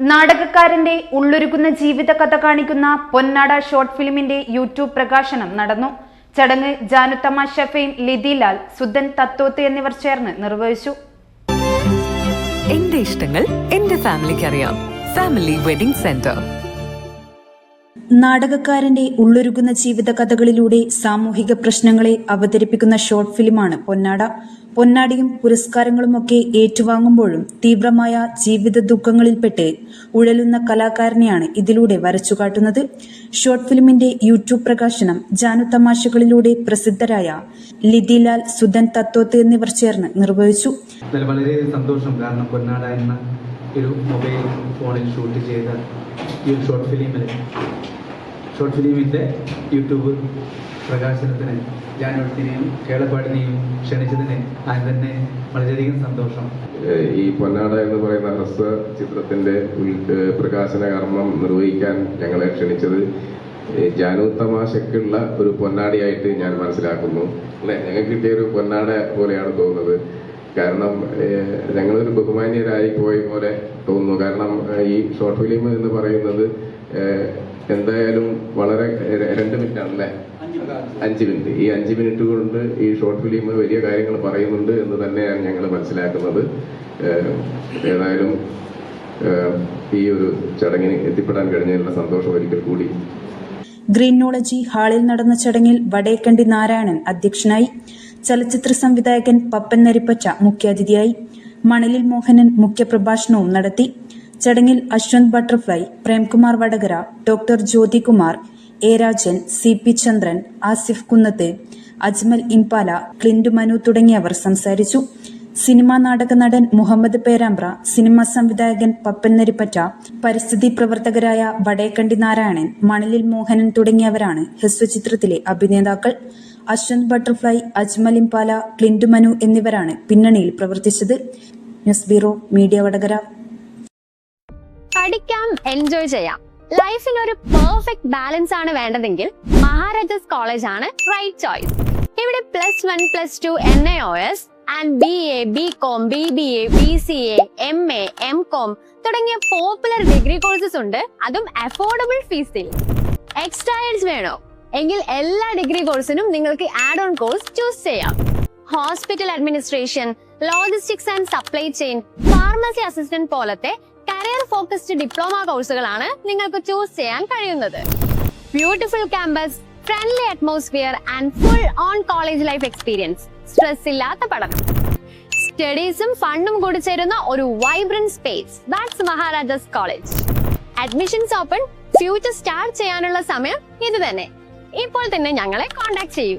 നാടകക്കാരന്റെ ഉള്ളൊരുക്കുന്ന ജീവിത കഥ കാണിക്കുന്ന പൊന്നാട ഷോർട്ട് ഫിലിമിന്റെ യൂട്യൂബ് പ്രകാശനം നടന്നു. ചടങ്ങ് ജാനുത്തമ്മ ഷെഫയും ലിതിലാൽ സുധൻ തത്തോത്ത് എന്നിവർ ചേർന്ന് നിർവഹിച്ചു. എന്റെ ഇഷ്ടങ്ങൾ എന്റെ ഫാമിലിക്ക് അറിയാം. Family wedding centre. നാടകക്കാരന്റെ ഉള്ളൊരുക്കുന്ന ജീവിത കഥകളിലൂടെ സാമൂഹിക പ്രശ്നങ്ങളെ അവതരിപ്പിക്കുന്ന ഷോർട്ട് ഫിലിമാണ് പൊന്നാട. പൊന്നാടിയും പുരസ്കാരങ്ങളുമൊക്കെ ഏറ്റുവാങ്ങുമ്പോഴും തീവ്രമായ ജീവിത ദുഃഖങ്ങളിൽപ്പെട്ട് ഉഴലുന്ന കലാകാരനെയാണ് ഇതിലൂടെ വരച്ചുകാട്ടുന്നത്. ഷോർട്ട് ഫിലിമിന്റെ യൂട്യൂബ് പ്രകാശനം ജാനു തമാശകളിലൂടെ പ്രസിദ്ധരായ ലിതിലാൽ സുധൻ തത്വത്ത് എന്നിവർ ചേർന്ന് നിർവഹിച്ചു. വളരെ സന്തോഷം. കാരണം പൊന്നാട എന്ന ഒരു മൊബൈൽ ഫോണിൽ ഷൂട്ട് ചെയ്ത ഈ ഷോർട്ട് ഫിലിമിൽ ഷോർട്ട് ഫിലിമിന്റെ യൂട്യൂബ് പ്രകാശനത്തിന് ഞാൻ ഒത്തിരിയും കേളപ്പാടിനെയും ക്ഷണിച്ചതിന് ഞാൻ തന്നെ വളരെയധികം സന്തോഷം. ഈ പൊന്നാട എന്ന് പറയുന്ന ഹ്രസ്വ ചിത്രത്തിന്റെ പ്രകാശന കർമ്മം നിർവഹിക്കാൻ ഞങ്ങളെ ക്ഷണിച്ചത് ജാനൂത്തമാശക്കുള്ള ജാനു തമാശക്കുള്ള ഒരു പൊന്നാടിയായിട്ട് ഞാൻ മനസ്സിലാക്കുന്നു. അല്ലെ? ഞങ്ങൾക്ക് കിട്ടിയ ഒരു പൊന്നാട പോലെയാണ് തോന്നുന്നത്. കാരണം ഞങ്ങളൊരു ബഹുമാന്യരായി പോയ പോലെ തോന്നുന്നു. കാരണം ഈ ഷോർട്ട് ഫിലിം എന്ന് പറയുന്നത് എന്തായാലും വളരെ രണ്ട് മിനിറ്റ് ആണല്ലേ അഞ്ച് മിനിറ്റ്. ഈ അഞ്ച് മിനിറ്റ് കൊണ്ട് ഈ ഷോർട്ട് ഫിലിം വലിയ കാര്യങ്ങൾ പറയുന്നുണ്ട് എന്ന് തന്നെയാണ് ഞങ്ങൾ മനസ്സിലാക്കുന്നത്. ഏതായാലും ഈ ഒരു ചടങ്ങിന് എത്തിപ്പെടാൻ കഴിഞ്ഞതിനുള്ള സന്തോഷം ഒരിക്കൽ കൂടി. ഗ്രീനോളജി ഹാളിൽ നടന്ന ചടങ്ങിൽ വടേക്കണ്ടി നാരായണൻ അധ്യക്ഷനായി. ചലച്ചിത്ര സംവിധായകൻ പപ്പൻ നരിപ്പച്ച മുഖ്യാതിഥിയായി മണലിൽ മോഹനൻ മുഖ്യപ്രഭാഷണവും നടത്തി. ചടങ്ങിൽ Ashwanth butterfly Premkumar Vadakara doctor Jyothikumar A Rajan C P Chandran Asif Kunnath Ajmal Impala ക്ലിൻഡു Manu തുടങ്ങിയവർ സംസാരിച്ചു. സിനിമാ നാടക നടൻ മുഹമ്മദ് പേരാമ്പ്ര സിനിമാ സംവിധായകൻ പപ്പൻ നരിപ്പറ്റ പരിസ്ഥിതി പ്രവർത്തകരായ വടേക്കണ്ടി നാരായണൻ മണലിൽ മോഹനൻ തുടങ്ങിയവരാണ് ഹ്രസ്വചിത്രത്തിലെ അഭിനേതാക്കൾ. അശ്വന്ത് ബട്ടർഫ്ലൈ അജ്മൽ ഇംപാല ക്ലിൻഡ് മനു എന്നിവരാണ് പിന്നണിയിൽ പ്രവർത്തിച്ചത്. News bureau media Vadakara. പഠിക്കാം എൻജോയ് ചെയ്യാം. ലൈഫിന് ഒരു പെർഫെക്റ്റ് ബാലൻസ് ആണ് വേണ്ടതെങ്കിൽ മഹാരാജാസ് കോളേജ് ആണ് റൈറ്റ് ചോയ്സ് ഇവിടെ plus one plus two N A O S and B A B com B B A B C A M A M com തുടങ്ങിയ popular degree courses ഉണ്ട്. അതും affordable ഫീസിൽ എക്സ്ട്രായൽസ് വേണോ? എങ്കിൽ എല്ലാ ഡിഗ്രി കോഴ്സിനും നിങ്ങൾക്ക് ആഡ് ഓൺ കോഴ്സ് ചൂസ് ചെയ്യാം. Hospital administration logistics and supply chain pharmacy assistant പോലത്തെ കരിയർ ഫോക്കസ്ഡ് ഡിപ്ലോമ കോഴ്സുകളാണ് നിങ്ങൾക്ക് ചൂസ് ചെയ്യാൻ കഴിയുന്നത്. Beautiful campus friendly atmosphere and full on college life experience stress ഇല്ലാത്ത പഠനം. സ്റ്റഡീസും ഫണ്ടും കൂടി ചേരുന്ന ഒരു vibrant space that's Maharajas college admissions open future start ചെയ്യാനുള്ള സമയം ഇത് തന്നെ. ഇപ്പോൾ തന്നെ ഞങ്ങളെ കോൺടാക്ട് ചെയ്യൂ.